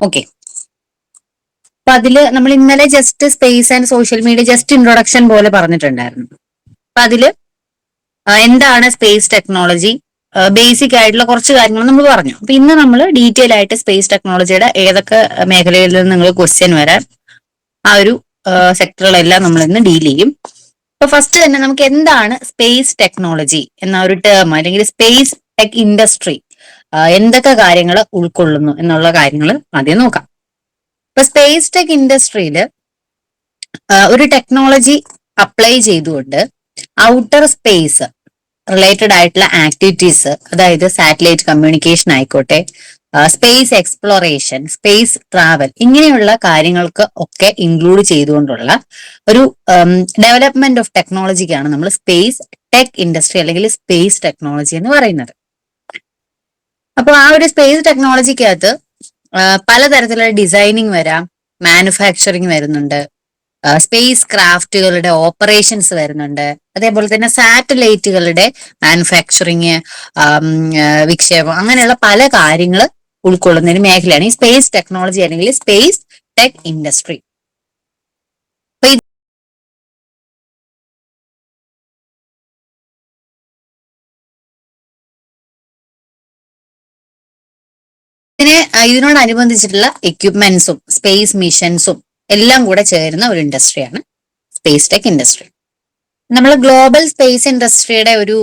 Okay അപ്പൊ അതിൽ നമ്മൾ ഇന്നലെ just space and social media just introduction പോലെ പറഞ്ഞിട്ടുണ്ടായിരുന്നു. അപ്പൊ അതിൽ എന്താണ് സ്പേസ് ടെക്നോളജി ബേസിക് ആയിട്ടുള്ള കുറച്ച് കാര്യങ്ങൾ നമ്മൾ പറഞ്ഞു. അപ്പൊ ഇന്ന് നമ്മൾ ഡീറ്റെയിൽ ആയിട്ട് സ്പേസ് ടെക്നോളജിയുടെ ഏതൊക്കെ മേഖലയിൽ നിന്ന് നിങ്ങൾ ക്വസ്റ്റ്യൻ വരാൻ ആ ഒരു സെക്ടറുകളെല്ലാം നമ്മൾ ഇന്ന് ഡീൽ ചെയ്യും. അപ്പൊ ഫസ്റ്റ് തന്നെ നമുക്ക് എന്താണ് സ്പേസ് ടെക്നോളജി എന്ന ഒരു ടേം അല്ലെങ്കിൽ സ്പേസ് ടെക് ഇൻഡസ്ട്രി എന്തൊക്കെ കാര്യങ്ങൾ ഉൾക്കൊള്ളുന്നു എന്നുള്ള കാര്യങ്ങൾ ആദ്യം നോക്കാം. ഇപ്പൊ സ്പേസ് ടെക് ഇൻഡസ്ട്രിയിൽ ഒരു ടെക്നോളജി അപ്ലൈ ചെയ്തുകൊണ്ട് ഔട്ടർ സ്പേസ് റിലേറ്റഡ് ആയിട്ടുള്ള ആക്ടിവിറ്റീസ് അതായത് സാറ്റലൈറ്റ് കമ്മ്യൂണിക്കേഷൻ ആയിക്കോട്ടെ സ്പേസ് എക്സ്പ്ലോറേഷൻ സ്പേസ് ട്രാവൽ ഇങ്ങനെയുള്ള കാര്യങ്ങൾക്ക് ഒക്കെ ഇൻക്ലൂഡ് ചെയ്തുകൊണ്ടുള്ള ഒരു ഡെവലപ്മെന്റ് ഓഫ് ടെക്നോളജിക്കാണ് നമ്മൾ സ്പേസ് ടെക് ഇൻഡസ്ട്രി അല്ലെങ്കിൽ സ്പേസ് ടെക്നോളജി എന്ന് പറയുന്നത്. അപ്പോൾ ആ ഒരു സ്പേസ് ടെക്നോളജിക്കകത്ത് പലതരത്തിലുള്ള ഡിസൈനിങ് വരാം. മാനുഫാക്ചറിങ് വരുന്നുണ്ട്. സ്പേസ് ക്രാഫ്റ്റുകളുടെ ഓപ്പറേഷൻസ് വരുന്നുണ്ട്. അതേപോലെ തന്നെ സാറ്റലൈറ്റുകളുടെ മാനുഫാക്ചറിങ് വിക്ഷേപം അങ്ങനെയുള്ള പല കാര്യങ്ങൾ ഉൾക്കൊള്ളുന്ന ഒരു മേഖലയാണ് ഈ സ്പേസ് ടെക്നോളജി അല്ലെങ്കിൽ സ്പേസ് ടെക് ഇൻഡസ്ട്രി ഇതിന് ഇതിനോടനുബന്ധിച്ചിട്ടുള്ള എക്യുപ്മെന്റ്സും സ്പേസ് മിഷൻസും എല്ലാം കൂടെ ചേരുന്ന ഒരു ഇൻഡസ്ട്രിയാണ് സ്പേസ് ടെക് ഇൻഡസ്ട്രി നമ്മൾ ഗ്ലോബൽ സ്പേസ് ഇൻഡസ്ട്രിയുടെ ഒരു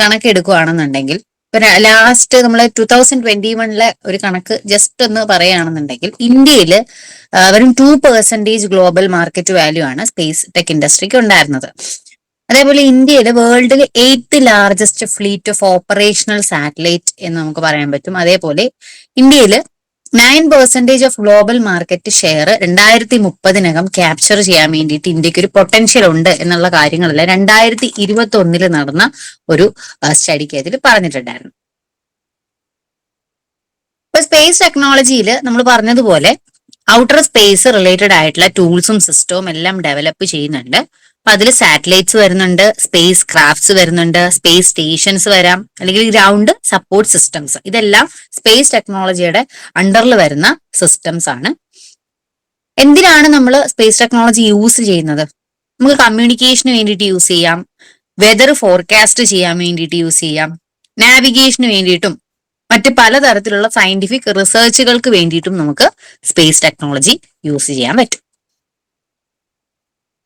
കണക്ക് എടുക്കുകയാണെന്നുണ്ടെങ്കിൽ ഇപ്പൊ ലാസ്റ്റ് നമ്മൾ ടൂ തൗസൻഡ് ട്വന്റി വണ്ണിലെ ഒരു കണക്ക് ജസ്റ്റ് ഒന്ന് പറയുകയാണെന്നുണ്ടെങ്കിൽ ഇന്ത്യയിൽ വെറും two percentage global market value ആണ് സ്പേസ് ടെക് ഇൻഡസ്ട്രിക്ക് ഉണ്ടായിരുന്നത്. അതേപോലെ ഇന്ത്യയുടെ വേൾഡിൽ eighth largest fleet of operational satellite എന്ന് നമുക്ക് പറയാൻ പറ്റും. അതേപോലെ ഇന്ത്യയിൽ nine percentage of global market share രണ്ടായിരത്തി മുപ്പതിനകം ക്യാപ്ചർ ചെയ്യാൻ വേണ്ടിയിട്ട് ഇന്ത്യയ്ക്ക് ഒരു പൊട്ടൻഷ്യൽ ഉണ്ട് എന്നുള്ള കാര്യങ്ങളല്ല രണ്ടായിരത്തി ഇരുപത്തി ഒന്നിൽ നടന്ന ഒരു സ്റ്റഡിക്ക് അതിൽ പറഞ്ഞിട്ടുണ്ടായിരുന്നു. ഇപ്പൊ സ്പേസ് ടെക്നോളജിയിൽ നമ്മൾ പറഞ്ഞതുപോലെ ഔട്ടർ സ്പേസ് റിലേറ്റഡ് ആയിട്ടുള്ള ടൂൾസും സിസ്റ്റവും എല്ലാം ഡെവലപ്പ് ചെയ്യുന്നുണ്ട്. അപ്പൊ അതിൽ സാറ്റലൈറ്റ്സ് വരുന്നുണ്ട് സ്പേസ് ക്രാഫ്റ്റ്സ് വരുന്നുണ്ട് സ്പേസ് സ്റ്റേഷൻസ് വരാം അല്ലെങ്കിൽ ഗ്രൗണ്ട് സപ്പോർട്ട് സിസ്റ്റംസ് ഇതെല്ലാം സ്പേസ് ടെക്നോളജിയുടെ അണ്ടറിൽ വരുന്ന സിസ്റ്റംസ് ആണ്. എന്തിനാണ് നമ്മൾ സ്പേസ് ടെക്നോളജി യൂസ് ചെയ്യുന്നത്? നമുക്ക് കമ്മ്യൂണിക്കേഷന് വേണ്ടിയിട്ട് യൂസ് ചെയ്യാം വെതർ ഫോർകാസ്റ്റ് ചെയ്യാൻ വേണ്ടിയിട്ട് യൂസ് ചെയ്യാം നാവിഗേഷന് വേണ്ടിയിട്ടും മറ്റ് പലതരത്തിലുള്ള സയന്റിഫിക് റിസർച്ചുകൾക്ക് വേണ്ടിയിട്ടും നമുക്ക് സ്പേസ് ടെക്നോളജി യൂസ് ചെയ്യാൻ പറ്റും.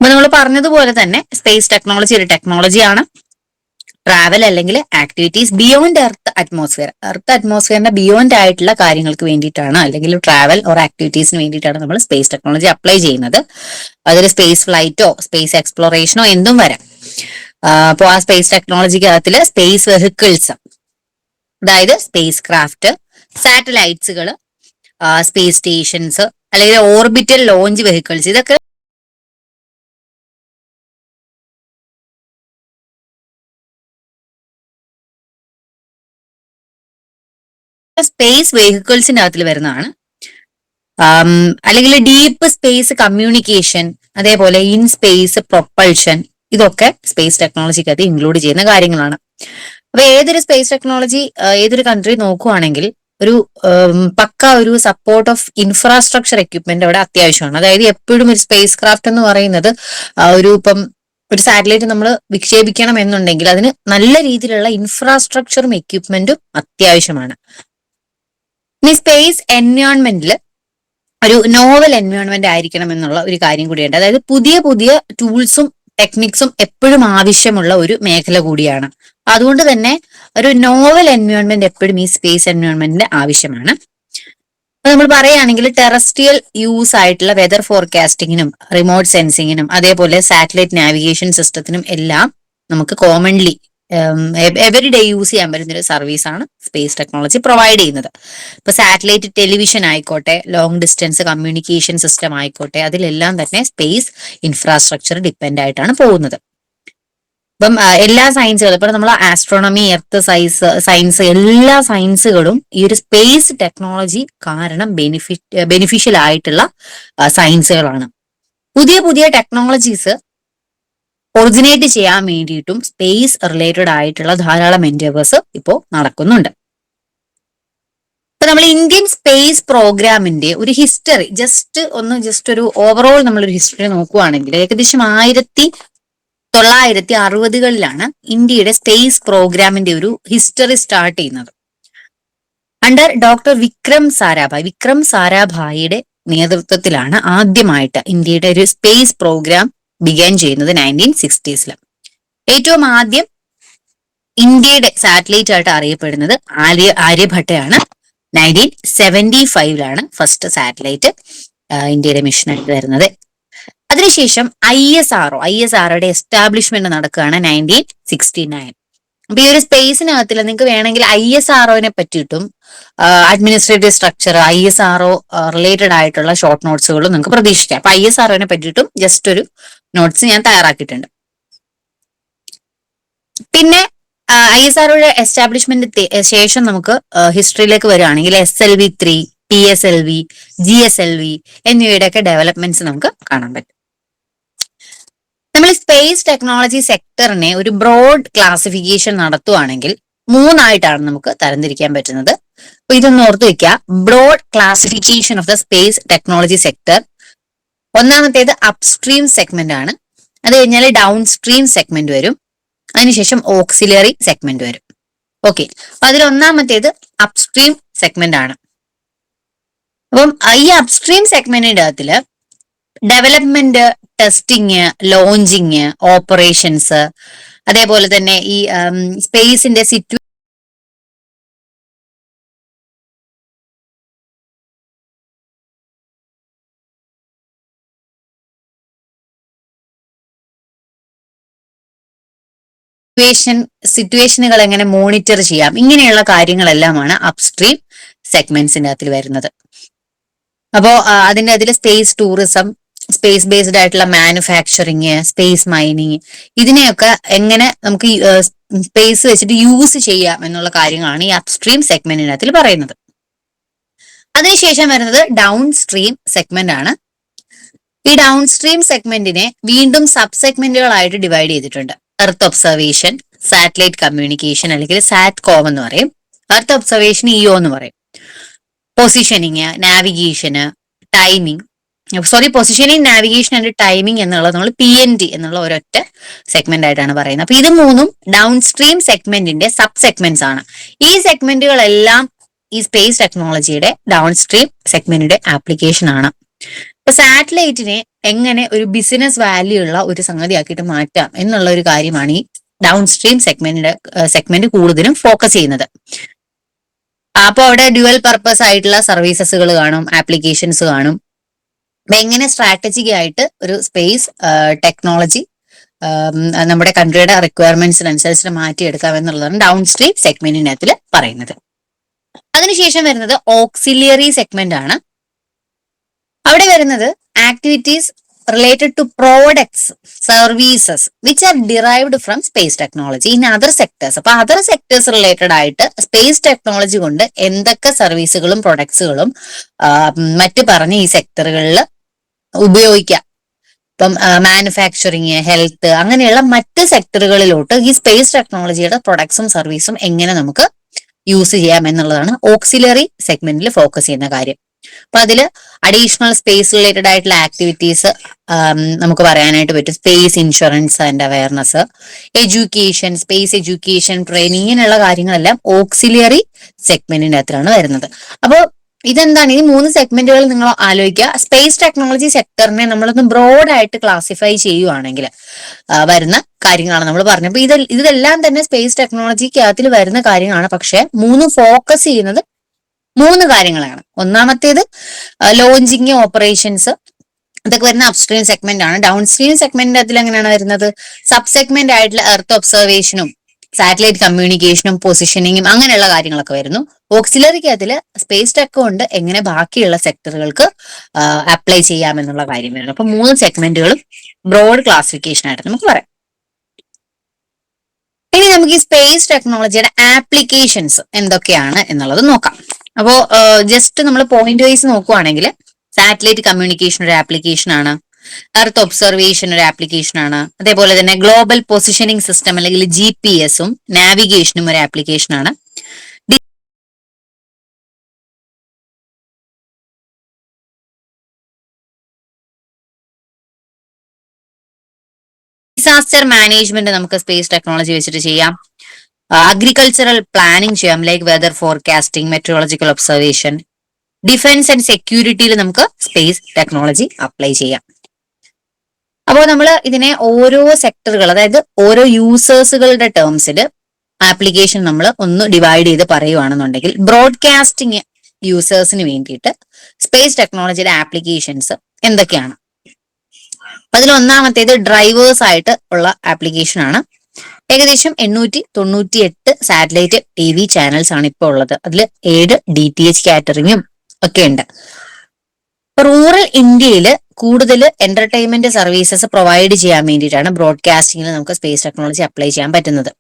അപ്പൊ നമ്മൾ പറഞ്ഞതുപോലെ തന്നെ സ്പേസ് ടെക്നോളജി ഒരു ടെക്നോളജിയാണ് ട്രാവൽ അല്ലെങ്കിൽ activities beyond earth atmosphere earth അറ്റ്മോസ്ഫിയറിന്റെ beyond ആയിട്ടുള്ള കാര്യങ്ങൾക്ക് വേണ്ടിയിട്ടാണ് അല്ലെങ്കിൽ ട്രാവൽ ഓർ ആക്ടിവിറ്റീസിന് വേണ്ടിയിട്ടാണ് നമ്മൾ സ്പേസ് ടെക്നോളജി അപ്ലൈ ചെയ്യുന്നത്. അതിൽ സ്പേസ് ഫ്ലൈറ്റോ സ്പേസ് എക്സ്പ്ലോറേഷനോ എന്തും വരാം. അപ്പോൾ ആ സ്പേസ് ടെക്നോളജിക്കകത്തിൽ സ്പേസ് വെഹിക്കിൾസ് അതായത് സ്പേസ് ക്രാഫ്റ്റ് സാറ്റലൈറ്റ്സുകൾ സ്പേസ് സ്റ്റേഷൻസ് അല്ലെങ്കിൽ ഓർബിറ്റൽ ലോഞ്ച് വെഹിക്കിൾസ് ഇതൊക്കെ സ്പേസ് വെഹിക്കിൾസിന്റെ അകത്തിൽ വരുന്നതാണ് അല്ലെങ്കിൽ ഡീപ്പ് സ്പേസ് കമ്മ്യൂണിക്കേഷൻ അതേപോലെ ഇൻ സ്പേസ് പ്രൊപ്പൾഷൻ ഇതൊക്കെ സ്പേസ് ടെക്നോളജിക്കകത്ത് ഇൻക്ലൂഡ് ചെയ്യുന്ന കാര്യങ്ങളാണ്. അപ്പൊ ഏതൊരു സ്പേസ് ടെക്നോളജി ഏതൊരു കൺട്രി നോക്കുവാണെങ്കിൽ ഒരു പക്ക ഒരു സപ്പോർട്ട് ഓഫ് ഇൻഫ്രാസ്ട്രക്ചർ എക്യുപ്മെന്റ് അവിടെ അത്യാവശ്യമാണ്. അതായത് എപ്പോഴും ഒരു സ്പേസ് ക്രാഫ്റ്റ് എന്ന് പറയുന്നത് ഒരു ഇപ്പം ഒരു സാറ്റലൈറ്റ് നമ്മൾ വിക്ഷേപിക്കണം എന്നുണ്ടെങ്കിൽ അതിന് നല്ല രീതിയിലുള്ള ഇൻഫ്രാസ്ട്രക്ചറും എക്യുപ്മെന്റും അത്യാവശ്യമാണ്. ഇനി സ്പേസ് എൻവയോൺമെന്റിൽ ഒരു നോവൽ എൻവയോൺമെന്റ് ആയിരിക്കണം എന്നുള്ള ഒരു കാര്യം കൂടിയുണ്ട്. അതായത് പുതിയ പുതിയ ടൂൾസും ടെക്നിക്സും എപ്പോഴും ആവശ്യമുള്ള ഒരു മേഖല കൂടിയാണ്. അതുകൊണ്ട് തന്നെ ഒരു നോവൽ എൻവയോൺമെന്റ് എപ്പോഴും ഈ സ്പേസ് എൻവയോൺമെന്റിന് ആവശ്യമാണ്. നമ്മൾ പറയുകയാണെങ്കിൽ ടെറസ്ട്രിയൽ യൂസ് ആയിട്ടുള്ള വെതർ ഫോർകാസ്റ്റിങ്ങിനും റിമോട്ട് സെൻസിങ്ങിനും അതേപോലെ സാറ്റലൈറ്റ് നാവിഗേഷൻ സിസ്റ്റത്തിനും എല്ലാം നമുക്ക് കോമൺലി എവറി ഡേ യൂസ് ചെയ്യാൻ പറ്റുന്ന ഒരു സർവീസാണ് സ്പേസ് ടെക്നോളജി പ്രൊവൈഡ് ചെയ്യുന്നത്. ഇപ്പൊ സാറ്റലൈറ്റ് ടെലിവിഷൻ ആയിക്കോട്ടെ ലോങ് ഡിസ്റ്റൻസ് കമ്മ്യൂണിക്കേഷൻ സിസ്റ്റം ആയിക്കോട്ടെ അതിലെല്ലാം തന്നെ സ്പേസ് ഇൻഫ്രാസ്ട്രക്ചർ ഡിപ്പെൻഡ് ആയിട്ടാണ് പോകുന്നത്. ഇപ്പം എല്ലാ സയൻസുകളും ഇപ്പൊ നമ്മൾ ആസ്ട്രോണമി എർത്ത് സയൻസ് സയൻസ് എല്ലാ സയൻസുകളും ഈ ഒരു സ്പേസ് ടെക്നോളജി കാരണം ബെനിഫിറ്റ് ബെനിഫിഷ്യൽ ആയിട്ടുള്ള സയൻസുകളാണ് പുതിയ പുതിയ ടെക്നോളജീസ് ഒറിജിനേറ്റ് ചെയ്യാൻ വേണ്ടിയിട്ടും സ്പേസ് റിലേറ്റഡ് ആയിട്ടുള്ള ധാരാളം എൻഡേവേഴ്സ് ഇപ്പോൾ നടക്കുന്നുണ്ട്. ഇപ്പൊ നമ്മൾ ഇന്ത്യൻ സ്പേസ് പ്രോഗ്രാമിന്റെ ഒരു ഹിസ്റ്ററി ജസ്റ്റ് ഒന്ന് ജസ്റ്റ് ഒരു ഓവറോൾ നമ്മളൊരു ഹിസ്റ്ററി നോക്കുകയാണെങ്കിൽ ഏകദേശം ആയിരത്തി തൊള്ളായിരത്തി അറുപതുകളിലാണ് ഇന്ത്യയുടെ സ്പേസ് പ്രോഗ്രാമിന്റെ ഒരു ഹിസ്റ്ററി സ്റ്റാർട്ട് ചെയ്യുന്നത്. അണ്ടർ ഡോക്ടർ വിക്രം സാരാഭായ് വിക്രം സാരാഭായിയുടെ നേതൃത്വത്തിലാണ് ആദ്യമായിട്ട് ഇന്ത്യയുടെ ഒരു സ്പേസ് പ്രോഗ്രാം ബിഗാൻ ചെയ്യുന്നത് നയന്റീൻ സിക്സ്റ്റീസിൽ ഏറ്റവും ആദ്യം ഇന്ത്യയുടെ സാറ്റലൈറ്റ് ആയിട്ട് അറിയപ്പെടുന്നത് ആര്യ ആര്യഭട്ടയാണ്. നയന്റീൻ സെവന്റി ഫൈവിലാണ് ഫസ്റ്റ് സാറ്റലൈറ്റ് ഇന്ത്യയുടെ മിഷനായിട്ട് വരുന്നത്. അതിനുശേഷം I S R O I S ആർഒയുടെ establishment നടക്കുകയാണ് നയന്റീൻ സിക്സ്റ്റി നയൻ അപ്പൊ ഈ ഒരു സ്പേസിനകത്തിൽ നിങ്ങൾക്ക് വേണമെങ്കിൽ ഐ എസ് ആർഒനെ പറ്റിയിട്ടും administrative structure I S R O related ആയിട്ടുള്ള ഷോർട്ട് നോട്ട്സുകളും നിങ്ങൾക്ക് പ്രതീക്ഷിക്കാം. അപ്പൊ ഐ എസ് ആർഒനെ പറ്റിയിട്ടും ജസ്റ്റ് ഒരു നോട്ട്സ് ഞാൻ തയ്യാറാക്കിയിട്ടുണ്ട്. പിന്നെ ഐ എസ് ആർഒയുടെ എസ്റ്റാബ്ലിഷ്മെന്റ് ശേഷം നമുക്ക് ഹിസ്റ്ററിയിലേക്ക് വരികയാണെങ്കിൽ S L V three P S L V G S L V എന്നിവയുടെയൊക്കെ developments നമുക്ക് കാണാൻ പറ്റും. നമ്മൾ സ്പേസ് ടെക്നോളജി സെക്ടറിനെ ഒരു ബ്രോഡ് ക്ലാസിഫിക്കേഷൻ നടത്തുവാണെങ്കിൽ മൂന്നായിട്ടാണ് നമുക്ക് തരംതിരിക്കാൻ പറ്റുന്നത്. അപ്പൊ ഇതൊന്ന് ഓർത്ത് വെക്കുക broad classification of the space technology sector ഒന്നാമത്തേത് അപ്സ്ട്രീം സെഗ്മെന്റ് ആണ്. അത് കഴിഞ്ഞാൽ ഡൗൺ സ്ട്രീം സെഗ്മെന്റ് വരും. അതിനുശേഷം ഓക്സിലറി സെഗ്മെന്റ് വരും. ഓക്കെ അപ്പൊ അതിൽ ഒന്നാമത്തേത് അപ്സ്ട്രീം സെഗ്മെന്റ് ആണ്. അപ്പം ഈ അപ്സ്ട്രീം സെഗ്മെന്റിന്റെ അകത്തിൽ ഡെവലപ്മെന്റ് ടെസ്റ്റിങ് ലോഞ്ചിങ് ഓപ്പറേഷൻസ് അതേപോലെ തന്നെ ഈ സ്പേസിന്റെ സിറ്റു സിറ്റുവേഷൻ സിറ്റുവേഷനുകൾ എങ്ങനെ മോണിറ്റർ ചെയ്യാം? ഇങ്ങനെയുള്ള കാര്യങ്ങളെല്ലാമാണ് അപ്സ്ട്രീം സെഗ്മെന്റ്സിന്റെ അകത്തിൽ വരുന്നത്. അപ്പോ അതിന്റെ അതിൽ സ്പേസ് ടൂറിസം സ്പേസ് ബേസ്ഡ് ആയിട്ടുള്ള മാനുഫാക്ചറിങ് സ്പേസ് മൈനിങ് ഇതിനെയൊക്കെ എങ്ങനെ നമുക്ക് സ്പേസ് വെച്ചിട്ട് യൂസ് ചെയ്യാം എന്നുള്ള കാര്യങ്ങളാണ് ഈ അപ്സ്ട്രീം സെഗ്മെന്റിനകത്തിൽ പറയുന്നത്. അതിനുശേഷം വരുന്നത് ഡൗൺ സ്ട്രീം സെഗ്മെന്റ് ആണ്. ഈ ഡൗൺ സ്ട്രീം സെഗ്മെന്റിനെ വീണ്ടും സബ് സെഗ്മെന്റുകളായിട്ട് ഡിവൈഡ് ചെയ്തിട്ടുണ്ട്. എർത്ത് ഒബ്സർവേഷൻ സാറ്റലൈറ്റ് കമ്മ്യൂണിക്കേഷൻ അല്ലെങ്കിൽ സാറ്റ് കോം എന്ന് പറയും. എർത്ത് ഒബ്സർവേഷൻ ഇഒ എന്ന് പറയും. Positioning നാവിഗേഷന് timing sorry positioning navigation and timing എന്നുള്ളത് നമ്മൾ പി എൻ ഡി എന്നുള്ള ഒരൊറ്റ സെഗ്മെന്റ് ആയിട്ടാണ് പറയുന്നത്. അപ്പൊ ഇത് മൂന്നും ഡൗൺ സ്ട്രീം സെഗ്മെന്റിന്റെ സബ് സെഗ്മെന്റ്സ് ആണ്. ഈ സെഗ്മെന്റുകളെല്ലാം ഈ സ്പേസ് ടെക്നോളജിയുടെ ഡൗൺ സ്ട്രീം സെഗ്മെന്റിന്റെ ആപ്ലിക്കേഷൻ ആണ്. ഇപ്പൊ സാറ്റലൈറ്റിനെ എങ്ങനെ ഒരു ബിസിനസ് വാല്യൂ ഉള്ള ഒരു സംഗതിയാക്കിയിട്ട് മാറ്റാം എന്നുള്ള ഒരു കാര്യമാണ് ഈ ഡൗൺ സ്ട്രീം സെഗ്മെന്റിന്റെ സെഗ്മെന്റ് കൂടുതലും ഫോക്കസ് ചെയ്യുന്നത്. അപ്പൊ അവിടെ ഡ്യുവൽ പർപ്പസ് ആയിട്ടുള്ള സർവീസസുകൾ കാണും ആപ്ലിക്കേഷൻസ് കാണും. എങ്ങനെ സ്ട്രാറ്റജിക് ആയിട്ട് ഒരു സ്പേസ് ടെക്നോളജി നമ്മുടെ കൺട്രിയുടെ റിക്വയർമെന്റ്സിനനുസരിച്ച് മാറ്റിയെടുക്കാം എന്നുള്ളതാണ് ഡൗൺ സ്ട്രീം സെഗ്മെന്റിനകത്തിൽ പറയുന്നത്. അതിനുശേഷം വരുന്നത് ഓക്സിലിയറി സെഗ്മെന്റ് ആണ്. അവിടെ വരുന്നത് activities related to products services which are derived from space technology in other sectors അപ്പൊ അതർ സെക്ടേഴ്സ് റിലേറ്റഡ് ആയിട്ട് സ്പേസ് ടെക്നോളജി കൊണ്ട് എന്തൊക്കെ സർവീസുകളും പ്രൊഡക്ട്സുകളും മറ്റു പറഞ്ഞ ഈ സെക്ടറുകളിൽ ഉപയോഗിക്കാം. ഇപ്പം മാനുഫാക്ചറിങ് ഹെൽത്ത് അങ്ങനെയുള്ള മറ്റ് സെക്ടറുകളിലോട്ട് ഈ സ്പേസ് ടെക്നോളജിയുടെ പ്രൊഡക്ട്സും സർവീസും എങ്ങനെ നമുക്ക് യൂസ് ചെയ്യാം എന്നുള്ളതാണ് ഓക്സിലറി സെഗ്മെന്റിൽ ഫോക്കസ് ചെയ്യുന്ന കാര്യം. അപ്പൊ അതിൽ അഡീഷണൽ സ്പേസ് റിലേറ്റഡ് ആയിട്ടുള്ള ആക്ടിവിറ്റീസ് നമുക്ക് പറയാനായിട്ട് പറ്റും. Space insurance and awareness education space education training ഇങ്ങനെയുള്ള കാര്യങ്ങളെല്ലാം ഓക്സിലിയറി സെഗ്മെന്റിന്റെ അകത്തിലാണ് വരുന്നത്. അപ്പോൾ ഇതെന്താണ്? ഈ മൂന്ന് സെഗ്മെന്റുകൾ നിങ്ങൾ ആലോചിക്കുക. സ്പേസ് ടെക്നോളജി സെക്ടറിനെ നമ്മളൊന്ന് ബ്രോഡ് ആയിട്ട് ക്ലാസിഫൈ ചെയ്യുവാണെങ്കിൽ വരുന്ന കാര്യങ്ങളാണ് നമ്മൾ പറഞ്ഞത്. അപ്പൊ ഇത് ഇതെല്ലാം തന്നെ സ്പേസ് ടെക്നോളജിക്കകത്തിൽ വരുന്ന കാര്യങ്ങളാണ്. പക്ഷെ മൂന്ന് ഫോക്കസ് ചെയ്യുന്നത് മൂന്ന് കാര്യങ്ങളാണ്. ഒന്നാമത്തേത് ലോഞ്ചിങ് ഓപ്പറേഷൻസ് ഇതൊക്കെ വരുന്ന അപ്സ്ട്രീം സെഗ്മെന്റ് ആണ്. ഡൗൺ സ്ട്രീം സെഗ്മെന്റ് അതിൽ എങ്ങനെയാണ് വരുന്നത്? സബ് സെഗ്മെന്റ് ആയിട്ടുള്ള എർത്ത് ഒബ്സർവേഷനും സാറ്റലൈറ്റ് കമ്മ്യൂണിക്കേഷനും പൊസിഷനിങ്ങും അങ്ങനെയുള്ള കാര്യങ്ങളൊക്കെ വരുന്നു. ഓക്സിലറിക്ക് അതിൽ സ്പേസ് ടെക് കൊണ്ട് എങ്ങനെ ബാക്കിയുള്ള സെക്ടറുകൾക്ക് അപ്ലൈ ചെയ്യാമെന്നുള്ള കാര്യം വരുന്നു. അപ്പൊ മൂന്ന് സെഗ്മെന്റുകളും ബ്രോഡ് ക്ലാസിഫിക്കേഷൻ ആയിട്ട് നമുക്ക് പറയാം. ഇനി നമുക്ക് ഈ സ്പേസ് ടെക്നോളജിയുടെ ആപ്ലിക്കേഷൻസ് എന്തൊക്കെയാണ് എന്നുള്ളത് നോക്കാം. അപ്പോ ജസ്റ്റ് നമ്മൾ പോയിന്റ് വൈസ് നോക്കുവാണെങ്കിൽ സാറ്റലൈറ്റ് കമ്മ്യൂണിക്കേഷൻ ഒരു ആപ്ലിക്കേഷൻ ആണ്. എർത്ത് ഒബ്സർവേഷൻ ഒരു ആപ്ലിക്കേഷൻ ആണ്. അതേപോലെ തന്നെ ഗ്ലോബൽ പൊസിഷനിങ് സിസ്റ്റം അല്ലെങ്കിൽ ജി പി എസും നാവിഗേഷനും ഒരു ആപ്ലിക്കേഷൻ ആണ്. ഡിസാസ്റ്റർ മാനേജ്മെന്റ് നമുക്ക് സ്പേസ് ടെക്നോളജി വെച്ചിട്ട് ചെയ്യാം. അഗ്രികൾച്ചറൽ പ്ലാനിങ് ചെയ്യാം like weather forecasting meteorological observation defence and സെക്യൂരിറ്റിയിൽ നമുക്ക് സ്പേസ് ടെക്നോളജി അപ്ലൈ ചെയ്യാം. അപ്പോൾ നമ്മൾ ഇതിനെ ഓരോ സെക്ടറുകൾ അതായത് ഓരോ യൂസേഴ്സുകളുടെ ടേംസിൽ ആപ്ലിക്കേഷൻ നമ്മൾ ഒന്ന് ഡിവൈഡ് ചെയ്ത് പറയുവാണെന്നുണ്ടെങ്കിൽ ബ്രോഡ്കാസ്റ്റിംഗ് യൂസേഴ്സിന് വേണ്ടിയിട്ട് സ്പേസ് ടെക്നോളജിയുടെ ആപ്ലിക്കേഷൻസ് എന്തൊക്കെയാണ്? അതിൽ ഒന്നാമത്തേത് ഡ്രൈവേഴ്സ് ആയിട്ട് ഉള്ള ആപ്ലിക്കേഷൻ ആണ്. ഏകദേശം എണ്ണൂറ്റി തൊണ്ണൂറ്റി എട്ട് സാറ്റലൈറ്റ് ടി വി ചാനൽസ് ആണ് ഇപ്പോൾ ഉള്ളത്. അതിൽ ഏഴ് ഡി ടി എച്ച് കാറ്ററിങ്ങും ഒക്കെ ഉണ്ട്. റൂറൽ ഇന്ത്യയിൽ കൂടുതൽ എന്റർടൈൻമെന്റ് സർവീസസ് പ്രൊവൈഡ് ചെയ്യാൻ വേണ്ടിയിട്ടാണ് ബ്രോഡ്കാസ്റ്റിംഗിൽ നമുക്ക് സ്പേസ് ടെക്നോളജി അപ്ലൈ ചെയ്യാൻ പറ്റുന്നത്.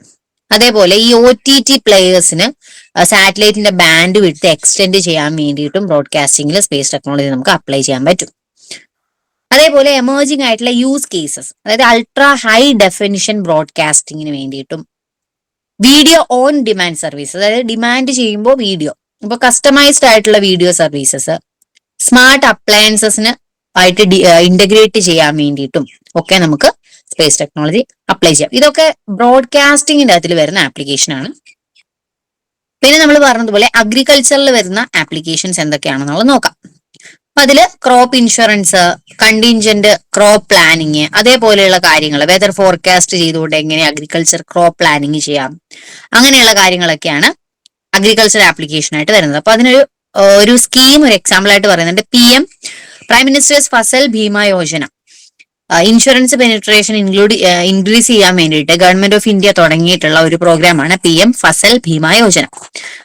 അതേപോലെ ഈ ഒ ടി ടി പ്ലേയേഴ്സിന് സാറ്റലൈറ്റിന്റെ ബാൻഡ് വിട്ട് എക്സ്റ്റെൻഡ് ചെയ്യാൻ വേണ്ടിയിട്ടും ബ്രോഡ്കാസ്റ്റിംഗിൽ സ്പേസ് ടെക്നോളജി നമുക്ക് അപ്ലൈ ചെയ്യാൻ പറ്റും. അതേപോലെ എമേർജിംഗ് ആയിട്ടുള്ള യൂസ് കേസസ് അതായത് അൾട്രാ ഹൈ ഡെഫിനിഷൻ ബ്രോഡ്കാസ്റ്റിംഗിന് വേണ്ടിയിട്ടും വീഡിയോ ഓൺ ഡിമാൻഡ് സർവീസ് അതായത് ഡിമാൻഡ് ചെയ്യുമ്പോൾ വീഡിയോ ഇപ്പൊ കസ്റ്റമൈസ്ഡ് ആയിട്ടുള്ള വീഡിയോ സർവീസസ് സ്മാർട്ട് അപ്ലയൻസസിന് ആയിട്ട് ഇന്റഗ്രേറ്റ് ചെയ്യാൻ വേണ്ടിയിട്ടും ഒക്കെ നമുക്ക് സ്പേസ് ടെക്നോളജി അപ്ലൈ ചെയ്യാം. ഇതൊക്കെ ബ്രോഡ്കാസ്റ്റിംഗിന്റെ അതിൽ വരുന്ന ആപ്ലിക്കേഷൻ ആണ്. പിന്നെ നമ്മൾ പറഞ്ഞതുപോലെ അഗ്രികൾച്ചറിൽ വരുന്ന ആപ്ലിക്കേഷൻസ് എന്തൊക്കെയാണെന്നുള്ളത് നോക്കാം. അപ്പൊ അതിൽ crop insurance contingent crop planning അതേപോലെയുള്ള കാര്യങ്ങൾ വെതർ ഫോർകാസ്റ്റ് ചെയ്തുകൊണ്ട് എങ്ങനെ അഗ്രികൾച്ചർ ക്രോപ്പ് പ്ലാനിങ് ചെയ്യാം അങ്ങനെയുള്ള കാര്യങ്ങളൊക്കെയാണ് അഗ്രികൾച്ചർ ആപ്ലിക്കേഷൻ ആയിട്ട് വരുന്നത്. അപ്പൊ അതിനൊരു ഒരു സ്കീം ഒരു എക്സാമ്പിൾ ആയിട്ട് പറയുന്നുണ്ട്. P M prime minister's Fasal Bima Yojana insurance penetration include increase ചെയ്യാൻ വേണ്ടിയിട്ട് ഗവൺമെന്റ് ഓഫ് ഇന്ത്യ തുടങ്ങിയിട്ടുള്ള ഒരു പ്രോഗ്രാമാണ് പി എം ഫസൽ ഭീമ യോജന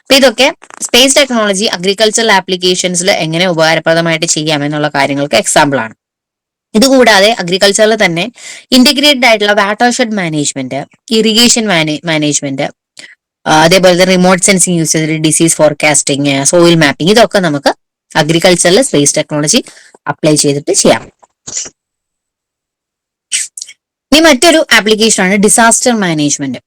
അപ്പൊ ഇതൊക്കെ സ്പേസ് ടെക്നോളജി അഗ്രികൾച്ചറൽ ആപ്ലിക്കേഷൻസിൽ എങ്ങനെ ഉപകാരപ്രദമായിട്ട് ചെയ്യാം എന്നുള്ള കാര്യങ്ങൾക്ക് എക്സാമ്പിൾ ആണ്. ഇതുകൂടാതെ അഗ്രികൾച്ചറിൽ തന്നെ ഇന്റഗ്രേറ്റഡ് ആയിട്ടുള്ള വാട്ടർഷെഡ് മാനേജ്മെന്റ് ഇറിഗേഷൻ മാനേജ്മെന്റ് അതേപോലെ തന്നെ റിമോട്ട് സെൻസിങ് യൂസ് ചെയ്തിട്ട് ഡിസീസ് ഫോർകാസ്റ്റിംഗ് സോയിൽ മാപ്പിംഗ് ഇതൊക്കെ നമുക്ക് അഗ്രികൾച്ചറിൽ സ്പേസ് ടെക്നോളജി അപ്ലൈ ചെയ്തിട്ട് ചെയ്യാം. ഇനി മറ്റൊരു ആപ്ലിക്കേഷൻ ആണ് ഡിസാസ്റ്റർ മാനേജ്മെന്റ്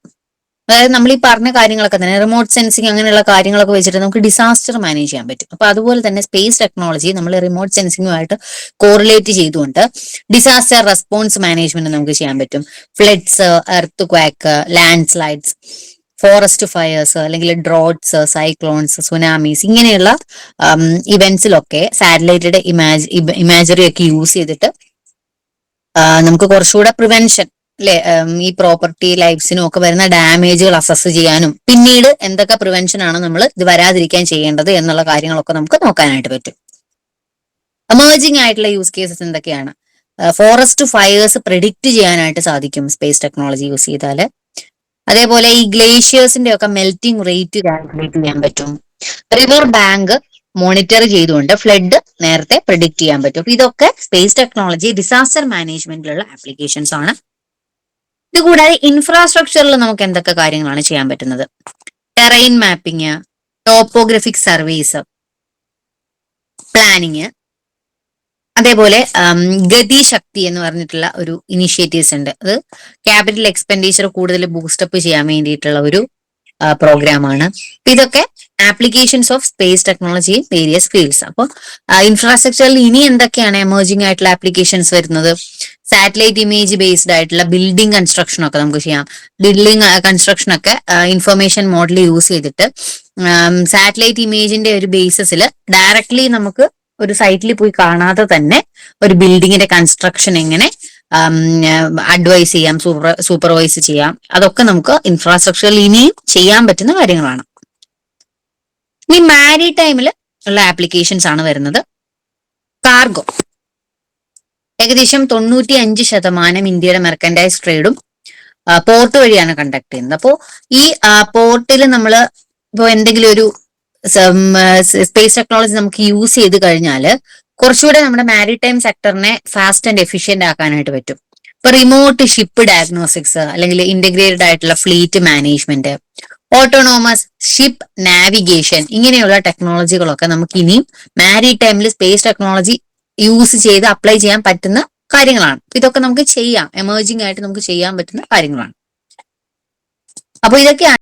അതായത് നമ്മൾ ഈ പറഞ്ഞ കാര്യങ്ങളൊക്കെ തന്നെ റിമോട്ട് സെൻസിങ് അങ്ങനെയുള്ള കാര്യങ്ങളൊക്കെ വെച്ചിട്ട് നമുക്ക് ഡിസാസ്റ്റർ മാനേജ് ചെയ്യാൻ പറ്റും. അപ്പൊ അതുപോലെ തന്നെ സ്പേസ് ടെക്നോളജി നമ്മൾ റിമോട്ട് സെൻസിങ്ങുമായിട്ട് കോറിലേറ്റ് ചെയ്തുകൊണ്ട് ഡിസാസ്റ്റർ റെസ്പോൺസ് മാനേജ്മെന്റ് നമുക്ക് ചെയ്യാൻ പറ്റും. Floods earthquake landslides forest fires അല്ലെങ്കിൽ ഡ്രോട്ട്സ് സൈക്ലോൺസ് സുനാമീസ് ഇങ്ങനെയുള്ള ഇവന്റ്സിലൊക്കെ സാറ്റലൈറ്റഡ് ഇമാജ് ഇമാജറി ഒക്കെ യൂസ് ചെയ്തിട്ട് നമുക്ക് കുറച്ചുകൂടെ പ്രിവെൻഷൻ അല്ലെ ഈ പ്രോപ്പർട്ടി ലൈഫ്സിനും ഒക്കെ വരുന്ന ഡാമേജുകൾ അസസ് ചെയ്യാനും പിന്നീട് എന്തൊക്കെ പ്രിവെൻഷൻ ആണ് നമ്മൾ ഇത് വരാതിരിക്കാൻ ചെയ്യേണ്ടത് എന്നുള്ള കാര്യങ്ങളൊക്കെ നമുക്ക് നോക്കാനായിട്ട് പറ്റും. എമേർജിംഗ് ആയിട്ടുള്ള യൂസ് കേസസ് എന്തൊക്കെയാണ്? ഫോറസ്റ്റ് ഫയേഴ്സ് പ്രെഡിക്റ്റ് ചെയ്യാനായിട്ട് സാധിക്കും സ്പേസ് ടെക്നോളജി യൂസ് ചെയ്താൽ അതേപോലെ ഈ ഗ്ലേഷ്യേഴ്സിന്റെ ഒക്കെ മെൽറ്റിംഗ് റേറ്റ് കാൽക്കുലേറ്റ് ചെയ്യാൻ പറ്റും. റിവർ ബാങ്ക് മോണിറ്റർ ചെയ്തുകൊണ്ട് ഫ്ലഡ് നേരത്തെ പ്രിഡിക്റ്റ് ചെയ്യാൻ പറ്റും. അപ്പൊ ഇതൊക്കെ സ്പേസ് ടെക്നോളജി ഡിസാസ്റ്റർ മാനേജ്മെന്റിലുള്ള ആപ്ലിക്കേഷൻസ് ആണ്. ഇതുകൂടാതെ ഇൻഫ്രാസ്ട്രക്ചറിൽ നമുക്ക് എന്തൊക്കെ കാര്യങ്ങളാണ് ചെയ്യാൻ പറ്റുന്നത്? Terrain mapping topographic service planning അതേപോലെ ഗതി ശക്തി എന്ന് പറഞ്ഞിട്ടുള്ള ഒരു ഇനിഷ്യേറ്റീവ്സ് ഉണ്ട്. അത് ക്യാപിറ്റൽ എക്സ്പെൻഡിച്ചർ കൂടുതൽ ബൂസ്റ്റപ്പ് ചെയ്യാൻ വേണ്ടിയിട്ടുള്ള ഒരു പ്രോഗ്രാം പ്രോഗ്രാമാണ് ഇതൊക്കെ applications of space technology in various fields അപ്പോൾ ഇൻഫ്രാസ്ട്രക്ചറിൽ ഇനി എന്തൊക്കെയാണ് എമേർജിംഗ് ആയിട്ടുള്ള ആപ്ലിക്കേഷൻസ് വരുന്നത്? സാറ്റലൈറ്റ് ഇമേജ് ബേസ്ഡ് ആയിട്ടുള്ള ബിൽഡിംഗ് കൺസ്ട്രക്ഷൻ ഒക്കെ നമുക്ക് ചെയ്യാം. ബിൽഡിംഗ് കൺസ്ട്രക്ഷൻ ഒക്കെ ഇൻഫർമേഷൻ മോഡൽ യൂസ് ചെയ്തിട്ട് സാറ്റലൈറ്റ് ഇമേജിന്റെ ഒരു ബേസിസിൽ ഡയറക്ട്ലി നമുക്ക് ഒരു സൈറ്റിൽ പോയി കാണാതെ തന്നെ ഒരു ബിൽഡിങ്ങിന്റെ കൺസ്ട്രക്ഷൻ എങ്ങനെ അഡ്വൈസ് ചെയ്യാം സൂപ്പർ സൂപ്പർവൈസ് ചെയ്യാം. അതൊക്കെ നമുക്ക് ഇൻഫ്രാസ്ട്രക്ചറിൽ ഇനിയും ചെയ്യാൻ പറ്റുന്ന കാര്യങ്ങളാണ്. ഇനി മാരി ടൈമിൽ ഉള്ള ആപ്ലിക്കേഷൻസ് ആണ് വരുന്നത്. കാർഗോ ഏകദേശം തൊണ്ണൂറ്റി അഞ്ച് ശതമാനം ഇന്ത്യയുടെ മെർക്കൻഡൈസ് ട്രേഡും പോർട്ട് വഴിയാണ് കണ്ടക്ട് ചെയ്യുന്നത്. അപ്പോൾ ഈ പോർട്ടിൽ നമ്മൾ ഇപ്പോൾ എന്തെങ്കിലും ഒരു സ്പേസ് ടെക്നോളജി നമുക്ക് യൂസ് ചെയ്ത് കഴിഞ്ഞാൽ കുറച്ചുകൂടെ നമ്മുടെ മാരിടൈം സെക്ടറിനെ ഫാസ്റ്റ് ആൻഡ് എഫിഷ്യന്റ് ആക്കാനായിട്ട് പറ്റും. ഇപ്പൊ റിമോട്ട് ഷിപ്പ് ഡയഗ്നോസ്റ്റിക്സ് അല്ലെങ്കിൽ ഇന്റഗ്രേറ്റഡ് ആയിട്ടുള്ള fleet management autonomous ship navigation ഇങ്ങനെയുള്ള ടെക്നോളജികളൊക്കെ നമുക്ക് ഇനിയും മാരിടൈമിൽ സ്പേസ് ടെക്നോളജി യൂസ് ചെയ്ത് അപ്ലൈ ചെയ്യാൻ പറ്റുന്ന കാര്യങ്ങളാണ്. ഇതൊക്കെ നമുക്ക് ചെയ്യാം. എമേർജിംഗ് ആയിട്ട് നമുക്ക് ചെയ്യാൻ പറ്റുന്ന കാര്യങ്ങളാണ്. അപ്പൊ ഇതൊക്കെയാണ്